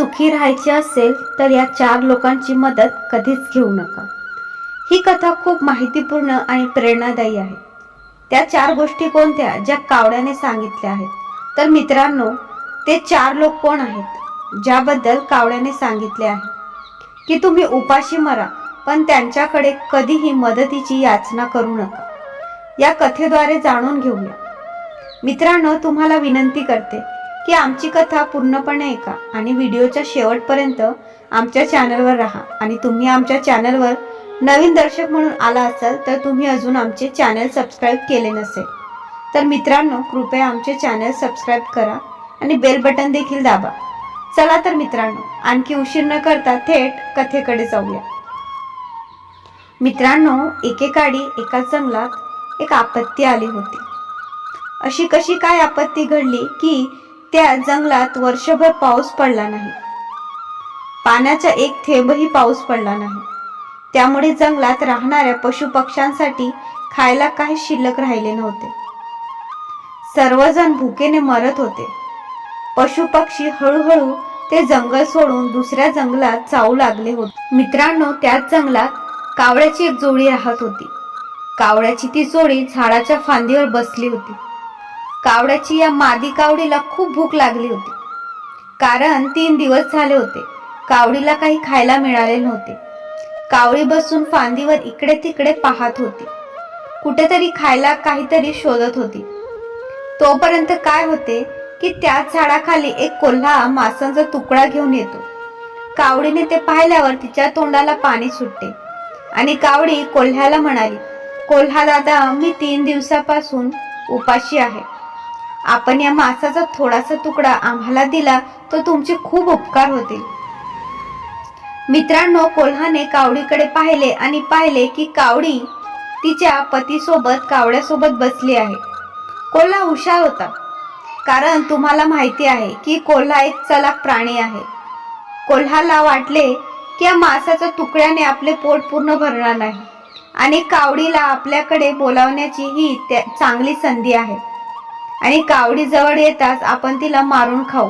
सुखी राहायची असेल तर या चार लोकांची मदत कधीच घेऊ नका. ही कथा खूप माहितीपूर्ण आणि प्रेरणादायी आहे. त्या चार गोष्टी कोणत्या ज्या कावड्याने सांगितल्या आहेत? तर मित्रांनो ते चार लोक कोण आहेत? ज्याबद्दल कावड्याने सांगितले आहे. की तुम्ही उपाशी मरा पण त्यांच्याकडे कधीही मदतीची याचना करू नका. या कथेद्वारे जाणून घेऊया. मित्रांनो तुम्हाला विनंती करते की आमची कथा पूर्णपणे ऐका आणि व्हिडिओच्या शेवटपर्यंत आमच्या चॅनलवर राहा. आणि तुम्ही आमच्या चॅनलवर नवीन दर्शक म्हणून आला असाल तर तुम्ही अजून आमचे चॅनल सबस्क्राईब केले नसेल. तर मित्रांनो कृपया आमचे चॅनल सबस्क्राईब करा आणि बेल बटन देखील दाबा. चला तर मित्रांनो आणखी उशीर न करता थेट कथेकडे जाऊया. मित्रांनो एकेकाळी एका जंगलात एक आपत्ती आली होती. अशी कशी काय आपत्ती घडली की त्या जंगलात वर्षभर पाऊस पडला नाही. पाण्याचा एक थेंबही पाऊस पडला नाही. त्यामुळे जंगलात राहणाऱ्या पशुपक्ष्यांसाठी खायला काही शिल्लक राहिले नव्हते. सर्वजण भुकेने मरत होते. पशुपक्षी हळूहळू ते जंगल सोडून दुसऱ्या जंगलात जाऊ लागले होते. मित्रांनो त्याच जंगलात कावळ्याची एक जोडी राहत होती. कावळ्याची ती जोडी झाडाच्या फांदीवर बसली होती. कावड्याची या मादी कावडीला खूप भूक लागली होती. कारण तीन दिवस झाले होते. कावडीला काही खायला मिळाले नव्हते. कावडी बसून फांदीवर इकडे तिकडे पाहत होती. कुठेतरी खायला काहीतरी शोधत होती. तोपर्यंत काय होते की त्याच झाडाखाली एक कोल्हा मासांचा तुकडा घेऊन येतो. कावडीने ते पाहिल्यावर तिच्या तोंडाला पाणी सुटते. आणि कावडी कोल्ह्याला म्हणाली कोल्हा दादा मी तीन दिवसापासून उपाशी आहे. आपण या मासाचा थोडासा तुकडा आम्हाला दिला तर तुमचे खूप उपकार होतील. मित्रांनो कोल्हाने कावडीकडे पाहिले आणि पाहिले की कावडी तिच्या पतीसोबत कावड्यासोबत बसली आहे. कोल्हा हुशार होता कारण तुम्हाला माहिती आहे की कोल्हा एक चलाक प्राणी आहे. कोल्हाला वाटले की या मासाच्या तुकड्याने आपले पोट पूर्ण भरणार नाही आणि कावडीला आपल्याकडे बोलावण्याची ही त्या- चांगली संधी आहे. आणि कावडी जवळ येताच आपण तिला मारून खाऊ.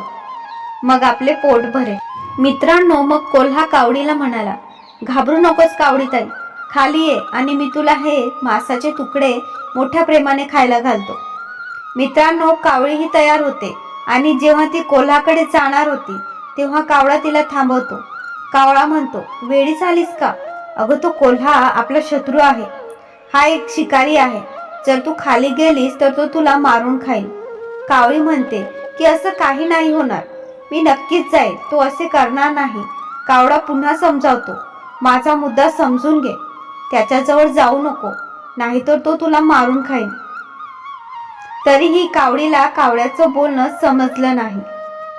मग आपले पोट भरे मित्रांनो मग कोल्हा कावडीला म्हणाला घाबरू नकोस कावडीताई खाली ये आणि मी तुला हे मासाचे तुकडे मोठ्या प्रेमाने खायला घालतो. मित्रांनो कावळीही तयार होते आणि जेव्हा ती कोल्हाकडे जाणार होती तेव्हा कावळा तिला थांबवतो. कावळा म्हणतो वेळीच आलीस का? अगं तो कोल्हा आपला शत्रू आहे. हा एक शिकारी आहे. जर तू खाली गेलीस तर तो तुला मारून खाईल कावळी म्हणते की असं काही नाही होणार. मी नक्कीच जाईल तो असे करणार नाही. कावळा पुन्हा समजावतो माझा मुद्दा समजून घे. त्याच्याजवळ जाऊ नको. नाहीतर तो तुला मारून खाईल तरीही कावडीला कावळ्याचं बोलणं समजलं नाही.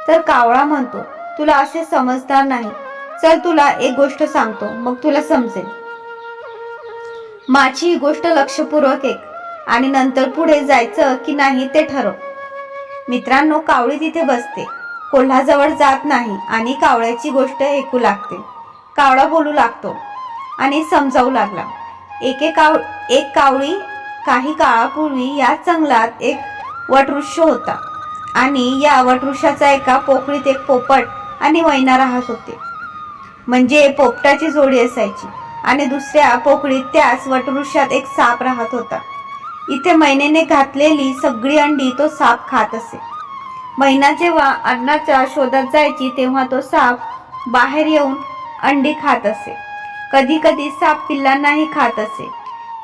तर कावळा म्हणतो तुला असे समजणार नाही. चल तुला एक गोष्ट सांगतो. मग तुला समजेल माझी ही गोष्ट लक्षपूर्वक एक आणि नंतर पुढे जायचं की नाही ते ठरव. मित्रांनो कावळी तिथे बसते. कोल्हाजवळ जात नाही आणि कावळ्याची गोष्ट ऐकू लागते. कावळा बोलू लागतो आणि समजावू लागला. एके काव एक कावळी काही काळापूर्वी या जंगलात एक वटवृक्ष होता आणि या वटवृक्षाचा एका पोकळीत एक पोपट आणि वैना राहत होते. म्हणजे पोपटाची जोडी असायची आणि दुसऱ्या पोकळीत त्याच वटवृक्षात एक साप राहत होता. इथे मैनेने घातलेली सगळी अंडी तो साप खात असे. महिना जेव्हा अन्नाच्या शोधात जायची तेव्हा तो साप बाहेर येऊन अंडी खात असे. कधी कधी साप पिल्लांनाही खात असे.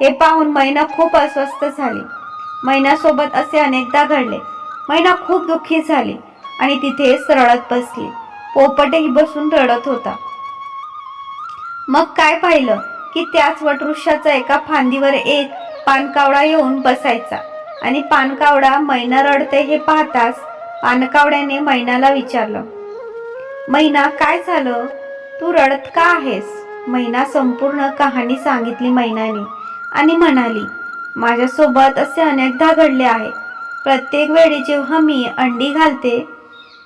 हे पाहून मैना खूप अस्वस्थ झाली. मैनासोबत असे अनेकदा घडले. मैना खूप दुःखी झाली आणि तिथेच रडत बसली. पोपटही बसून रडत होता. मग काय पाहिलं की त्याच वटवृक्षाचा एका फांदीवर एक पानकावडा येऊन बसायचा. आणि पानकावडा मैना रडते हे पाहताच पानकावड्याने मैनाला विचारलं मैना काय झालं? तू रडत का आहेस? मैना संपूर्ण कहाणी सांगितली मैनाने आणि म्हणाली माझ्यासोबत असे अनेकदा घडले आहे. प्रत्येक वेळी जेव्हा मी अंडी घालते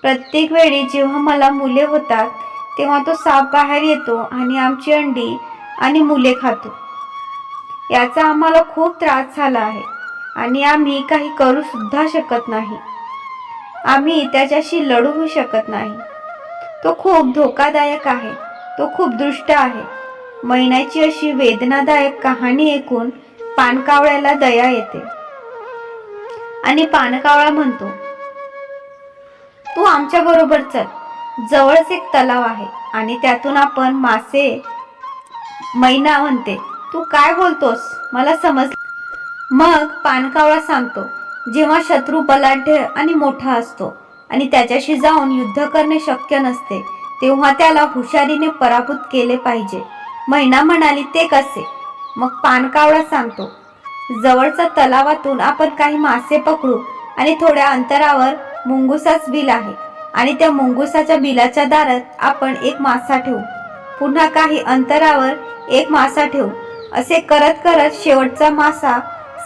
प्रत्येक वेळी जेव्हा मला मुले होतात तेव्हा तो साप बाहेर येतो आणि आमची अंडी आणि मुले खातो. याचा आम्हाला खूप त्रास झाला आहे आणि आम्ही काही करू सुद्धा शकत नाही. आम्ही त्याच्याशी लढूही शकत नाही. तो खूप धोकादायक आहे. तो खूप दुष्ट आहे. महिन्याची अशी वेदनादायक कहाणी ऐकून पानकावळ्याला दया येते. आणि पानकावळा म्हणतो तू आमच्या बरोबर चल. जवळच एक तलाव आहे आणि त्यातून आपण मासे मैना म्हणते. तू काय बोलतोस? मला समज मग पानकावळा सांगतो जेव्हा शत्रू बलाढ्य आणि मोठा असतो आणि त्याच्याशी जाऊन युद्ध करणे शक्य नसते तेव्हा त्याला हुशारीने पराभूत केले पाहिजे. महिना म्हणाली ते कसे? मग पानकावळा सांगतो जवळचा तलावातून आपण काही मासे पकडू आणि थोड्या अंतरावर मुंगुसाच बिल आहे आणि त्या मुंगुसाच्या बिलाच्या दारात आपण एक मासा ठेवू. पुन्हा काही अंतरावर एक मासा ठेवू. असे करत करत शेवटचा मासा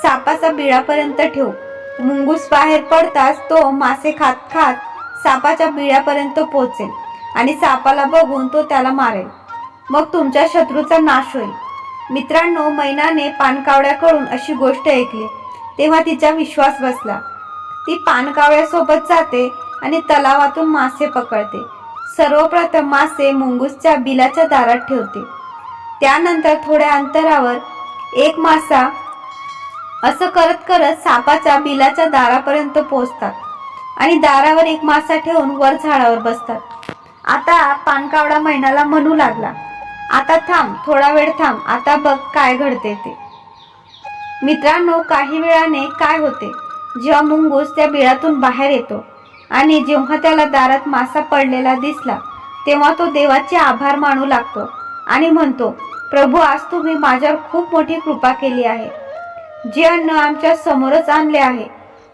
सापाचा बिळापर्यंत ठेवू. मुंगूस बाहेर पडताच तो मासे खात खात सापाच्या बिळापर्यंत पोहोचेल आणि सापाला बघून तो त्याला मारेल. मग तुमच्या शत्रूचा नाश होईल. मित्रांनो मैनाने पानकावड्याकडून अशी गोष्ट ऐकली. तेव्हा तिचा विश्वास बसला. ती पानकावळ्यासोबत जाते आणि तलावातून मासे पकडते. सर्वप्रथम मासे मुंगूसच्या बिलाच्या दारात ठेवते. त्यानंतर थोड्या अंतरावर एक मासा असं करत करत सापाच्या बिलाच्या दारापर्यंत पोहोचतात आणि दारावर एक मासा ठेवून वर झाडावर बसतात. आता पानकावडा महिन्याला म्हणू लागला आता थांब थोडा वेळ थांब आता बघ काय घडते ते. मित्रांनो काही वेळाने काय होते? जेव्हा मुंगूस त्या बिळातून बाहेर येतो आणि जेव्हा त्याला दारात मासा पडलेला दिसला तेव्हा तो देवाचे आभार मानू लागतो आणि म्हणतो प्रभू आज तुम्ही माझ्यावर खूप मोठी कृपा केली आहे. जे अन्न आमच्या समोरच आणले आहे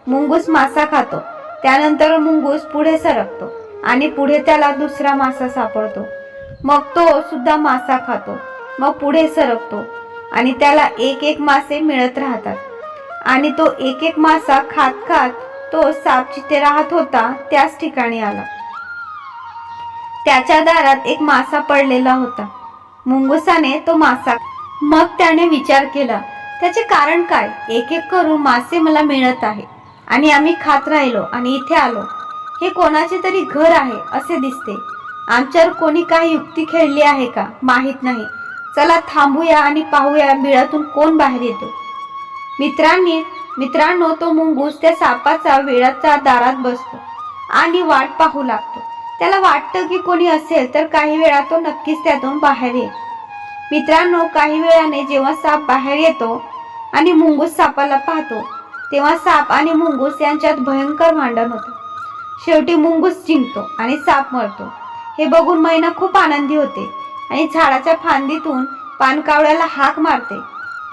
मुंगूस मासा खातो. त्यानंतर मुंगूस पुढे सरकतो आणि पुढे त्याला दुसरा मासा सापडतो. मग तो सुद्धा मासा खातो. मग पुढे सरकतो आणि त्याला एक एक मासे मिळत राहतात. आणि तो एक एक मासा खात खात तो साप जिथे राहत होता त्याच ठिकाणी आला. त्याच्या दारात एक मासा पडलेला होता. मुंगुसाने तो मासा मग त्याने विचार केला त्याचे कारण काय? एक एक करून मासे मला मिळत आहे. आणि आम्ही खात राहिलो आणि इथे आलो. हे कोणाचे तरी घर आहे असे दिसते. आमच्यावर कोणी काही युक्ती खेळली आहे का? माहीत नाही. चला थांबूया आणि पाहूया बिळातून कोण बाहेर येतो. मित्रांनी मित्रांनो तो मुंगूस त्या सापाचा वेळाच्या दारात बसतो आणि वाट पाहू लागतो. त्याला वाटतं की कोणी असेल तर काही वेळा तो नक्कीच त्यातून बाहेर येईल. मित्रांनो काही वेळाने जेव्हा साप बाहेर येतो आणि मुंगूस सापाला पाहतो तेव्हा साप आणि मुंगूस यांच्यात भयंकर भांडण होतं. शेवटी मुंगूस जिंकतो आणि साप मरतो. हे बघून मैना खूप आनंदी होते आणि झाडाच्या फांदीतून पानकावळ्याला हाक मारते.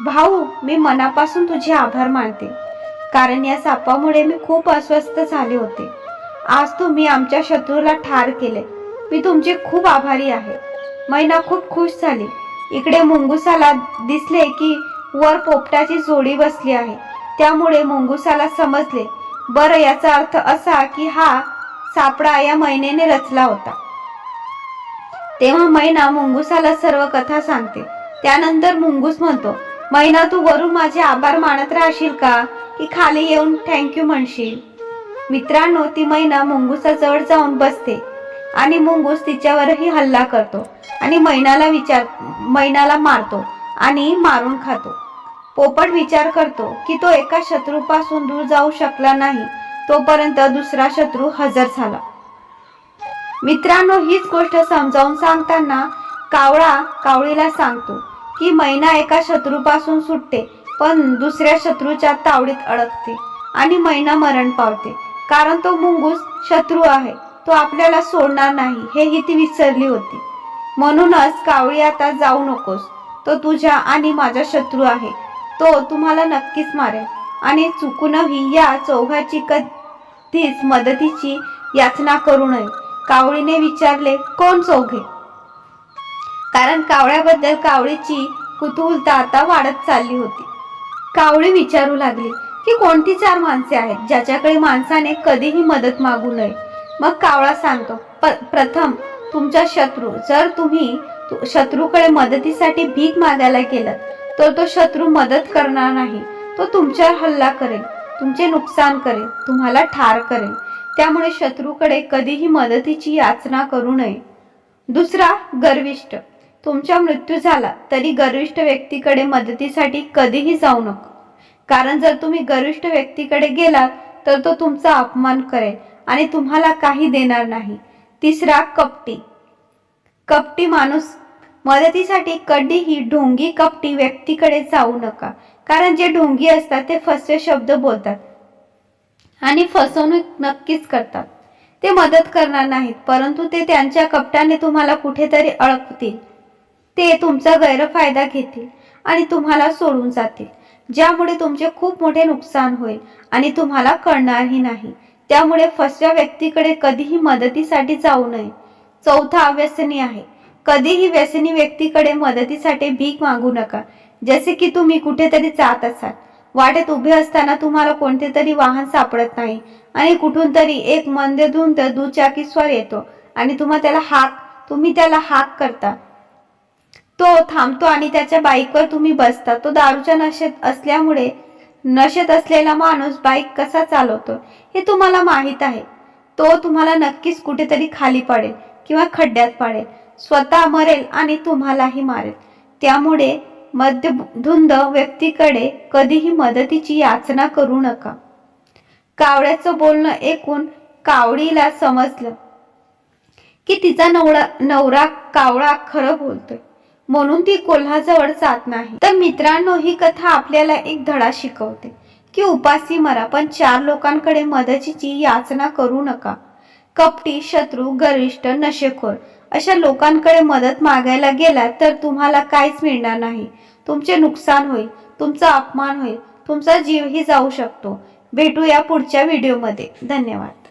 भाऊ मी मनापासून तुझे आभार मानते. कारण या सापामुळे मी खूप अस्वस्थ झाले होते. आज तुम्ही आमच्या शत्रूला ठार केले. मी तुमचे खूप आभारी आहे. मैना खूप खुश झाली. इकडे मुंगुसाला दिसले की वर पोपटाची जोडी बसली आहे. त्यामुळे मुंगुसाला समजले. बरं याचा अर्थ असा की हा सापडा या मैनेने रचला होता. तेव्हा मैना मुंगुसाला सर्व कथा सांगते. त्यानंतर मुंगूस म्हणतो मैना तू वरून माझे आभार मानत राहशील का? की खाली येऊन थँक्यू म्हणशील. मित्रांनो ती मैना मुंगुसाजवळ जाऊन बसते आणि मुंगूस तिच्यावरही हल्ला करतो आणि मैनाला विचार मैनाला मारतो आणि मारून खातो. पोपट विचार करतो की तो एका शत्रूपासून दूर जाऊ शकला नाही तोपर्यंत दुसरा शत्रू हजर झाला. मित्रांनो हीच गोष्ट समजावून सांगताना कावळा कावळीला सांगतो की मैना एका शत्रूपासून सुटते पण दुसऱ्या शत्रूच्या तावडीत अडकते आणि मैना मरण पावते. कारण तो मुंगूस शत्रू आहे. तो आपल्याला सोडणार नाही हेही ती विसरली होती. म्हणूनच कावळी आता जाऊ नकोस. तो तुझ्या आणि माझा शत्रू आहे. तो तुम्हाला नक्कीच मारेल. आणि चुकूनही या चौघाची कधीच मदतीची याचना करू नये. कावळीने विचारले कोण चौघे? कारण कावळ्याबद्दल कावळीची कुतूहलता आता वाढत चालली होती. कावळी विचारू लागली की कोणती चार माणसे आहेत ज्याच्याकडे माणसाने कधीही मदत मागू नये? मग कावळा सांगतो प्रथम तुमचा शत्रू जर तुम्ही शत्रूकडे मदतीसाठी भीक मागायला गेलात तर तो शत्रू मदत करणार नाही. तो तुमच्यावर हल्ला करेल तुमचे नुकसान करेल तुम्हाला ठार करेल. त्यामुळे शत्रूकडे कधीही मदतीची याचना करू नये. दुसरा गर्विष्ठ. तुमचा मृत्यू झाला तरी गर्विष्ठ व्यक्तीकडे मदतीसाठी कधीही जाऊ नका. कारण जर तुम्ही गर्विष्ठ व्यक्तीकडे गेलात तर तो तुमचा अपमान करेल आणि तुम्हाला काही देणार नाही. तिसरा कपटी. कपटी माणूस मदतीसाठी कधीही ढोंगी कपटी व्यक्तीकडे जाऊ नका. कारण जे ढोंगी असतात ते फसवे शब्द बोलतात आणि फसवणूक नक्कीच करतात. ते मदत करणार नाहीत परंतु ते त्यांच्या कपटाने तुम्हाला कुठेतरी अडकतील. ते तुमचा गैरफायदा घेतील आणि तुम्हाला सोडून जातील. ज्यामुळे तुमचे खूप मोठे नुकसान होईल आणि तुम्हाला कळणारही नाही. त्यामुळे फसव्या व्यक्तीकडे कधीही मदतीसाठी जाऊ नये. चौथा व्यसनी आहे. कधीही व्यसनी व्यक्तीकडे मदतीसाठी भीक मागू नका. जसे की तुम्ही कुठेतरी जात असाल. वाटेत उभे असताना तुम्हाला कोणते तरी वाहन सापडत नाही आणि कुठून तरी एक मंदधुंद दुचाकीस्वर येतो आणि तुम्हा त्याला हाक तुम्ही त्याला हाक करता. तो थांबतो आणि त्याच्या बाईकवर तुम्ही बसता. तो दारूच्या नशेत असल्यामुळे नशेत असलेला माणूस बाईक कसा चालवतो हे तुम्हाला माहीत आहे. तो तुम्हाला नक्कीच कुठेतरी खाली पडेल किंवा खड्ड्यात पाडेल. स्वतः मरेल आणि तुम्हालाही मारेल. त्यामुळे मध्यधुंद व्यक्तीकडे कधीही मदतीची याचना करू नका. कावड्याचं बोलणं ऐकून कावडीला समजलं की तिचा नवरा नवरा कावळा खरं बोलतोय. म्हणून ती कोल्हाजवळ जात नाही. तर मित्रांनो ही कथा आपल्याला एक धडा शिकवते की उपासी मरा पण चार लोकांकडे मदतीची याचना करू नका. कपटी शत्रू गरिष्ठ नशेखोर अशा लोकांकडे मदत मागायला गेला तर तुम्हाला काहीच मिळणार नाही. तुमचे नुकसान होईल तुमचा अपमान होईल तुमचा जीवही जाऊ शकतो. भेटूया पुढच्या व्हिडिओमध्ये. धन्यवाद.